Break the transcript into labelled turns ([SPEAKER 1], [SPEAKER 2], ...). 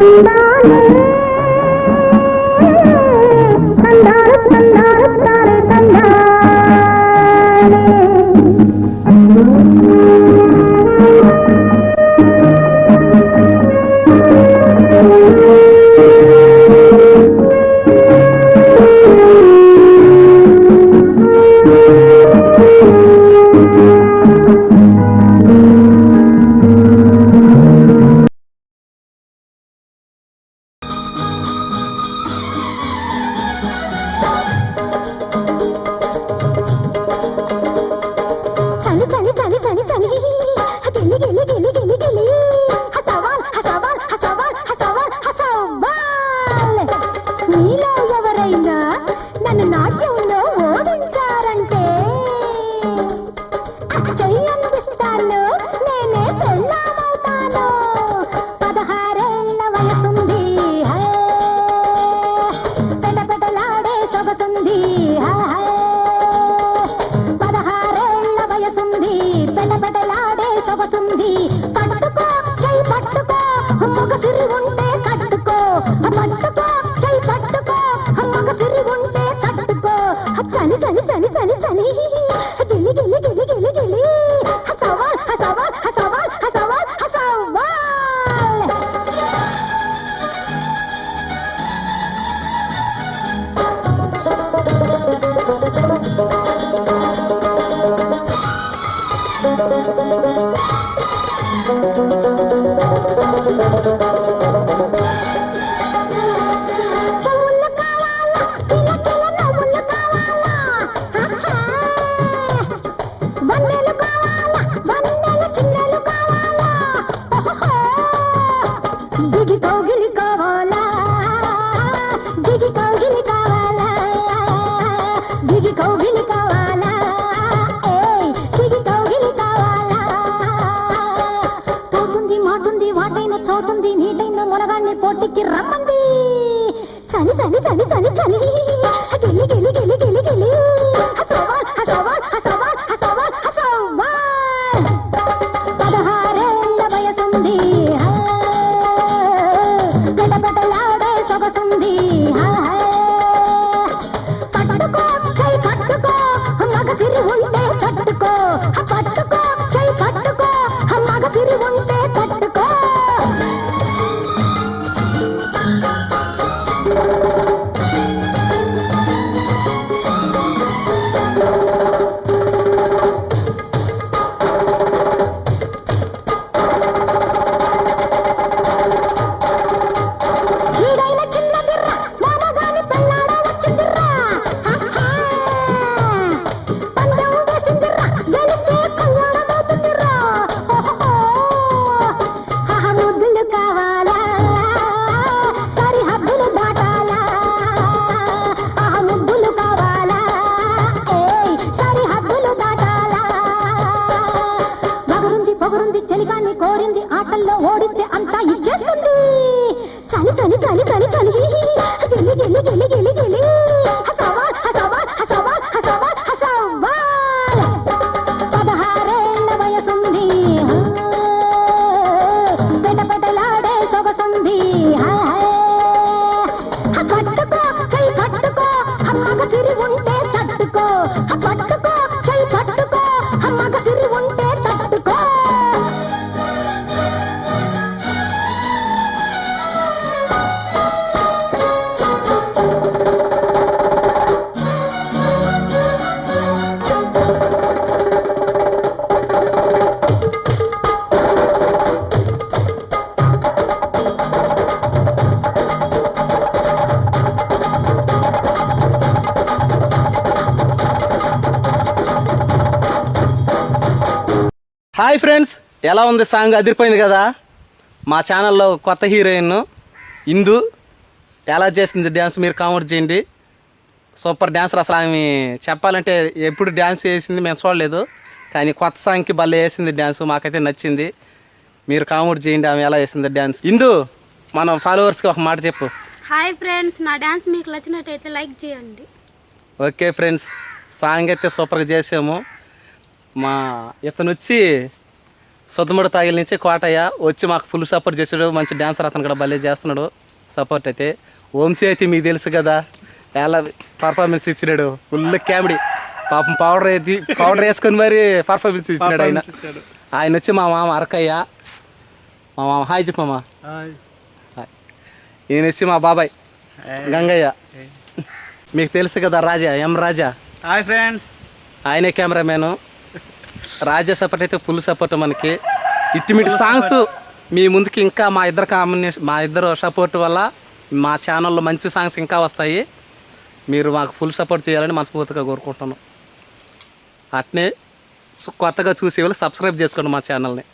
[SPEAKER 1] చలి చెయ్యందిస్తాను నేనే పెళ్ళామవుతాను. పదహారేళ్ళ వయసుంది. హే. పెటపెటలాడే సొగసుంది. చలి చలి చలి చలి చలి. సగటలాడే సొగసుంది. కోరింది ఆటల్లో ఓడిస్తే అంతా ఇచ్చేస్తుంది. చలి చలి చలి చలి చలి. గెలి గెలి గెలి
[SPEAKER 2] హాయ్ ఫ్రెండ్స్ ఎలా ఉంది సాంగ్? అదిరిపోయింది కదా? మా ఛానల్లో కొత్త హీరోయిన్ ఇందు. ఎలా చేసింది డ్యాన్స్? మీరు కామెంట్ చేయండి. సూపర్ డ్యాన్సర్ అసలు ఆమె చెప్పాలంటే ఎప్పుడు డ్యాన్స్ చేసింది మేము చూడలేదు. కానీ కొత్త సాంగ్కి భలే వేసింది డ్యాన్స్ మాకైతే నచ్చింది. మీరు కామెంట్ చేయండి ఆమె ఎలా వేసింది డ్యాన్స్. ఇందు మన ఫాలోవర్స్కి ఒక మాట చెప్పు.
[SPEAKER 3] హాయ్ ఫ్రెండ్స్ నా డ్యాన్స్ మీకు నచ్చినట్టయితే లైక్ చేయండి.
[SPEAKER 2] ఓకే ఫ్రెండ్స్ సాంగ్ అయితే సూపర్గా చేసాము. మా ఇతను వచ్చి సొద్దుముడు తాగిల నుంచి కోటయ్య వచ్చి మాకు ఫుల్ సపోర్ట్ చేసాడు. మంచి డ్యాన్సర్ అతను కూడా భలే చేస్తున్నాడు. సపోర్ట్ అయితే. వంశీ అయితే మీకు తెలుసు కదా ఎలా పర్ఫార్మెన్స్ ఇచ్చినాడు. Full comedy. పాపం పౌడర్ అయితే పౌడర్ వేసుకొని మరి పర్ఫార్మెన్స్ ఇచ్చినాడు ఆయన. ఆయన వచ్చి మా మామ అరకయ్య. మా మామ హాయ్ చెప్పు మామ. హాయ్. ఈయన వచ్చి మా బాబాయ్ గంగయ్య. మీకు తెలుసు కదా రాజా ఎం రాజా?
[SPEAKER 4] Hi friends.
[SPEAKER 2] ఆయనే కెమెరామ్యాను రాజా సపోర్ట్ అయితే ఫుల్ సపోర్ట్ మనకి. ఇట్టిమిటి సాంగ్స్ మీ ముందుకి ఇంకా మా ఇద్దరు కాంబినేషన్ మా ఇద్దరు సపోర్ట్ వల్ల మా ఛానల్లో మంచి సాంగ్స్ ఇంకా వస్తాయి. మీరు మాకు ఫుల్ సపోర్ట్ చేయాలని మనస్ఫూర్తిగా కోరుకుంటున్నాను అట్నే కొత్తగా చూసే వాళ్ళు సబ్స్క్రైబ్ చేసుకోండి మా ఛానల్ని